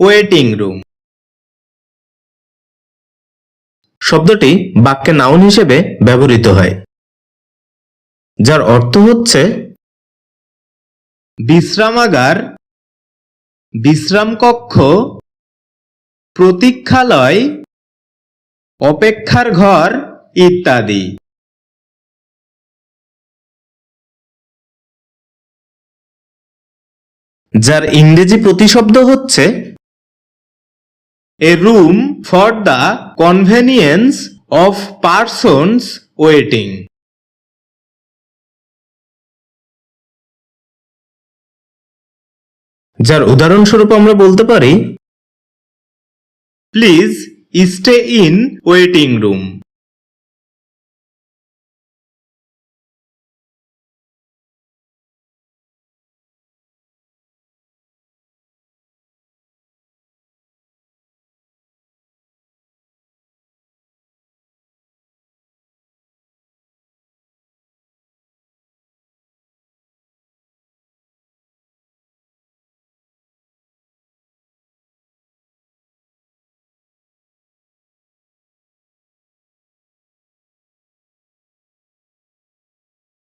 Waiting room শব্দটি বাক্যে noun হিসেবে ব্যবহৃত হয়, যার অর্থ হচ্ছে বিশ্রামাগার বিশ্রাম কক্ষ প্রতীক্ষালয়, অপেক্ষার ঘর ইত্যাদি। যার ইংরেজি প্রতিশব্দ হচ্ছে a room for the convenience of persons waiting যার উদাহরণস্বরূপ আমরা বলতে পারি please stay in waiting room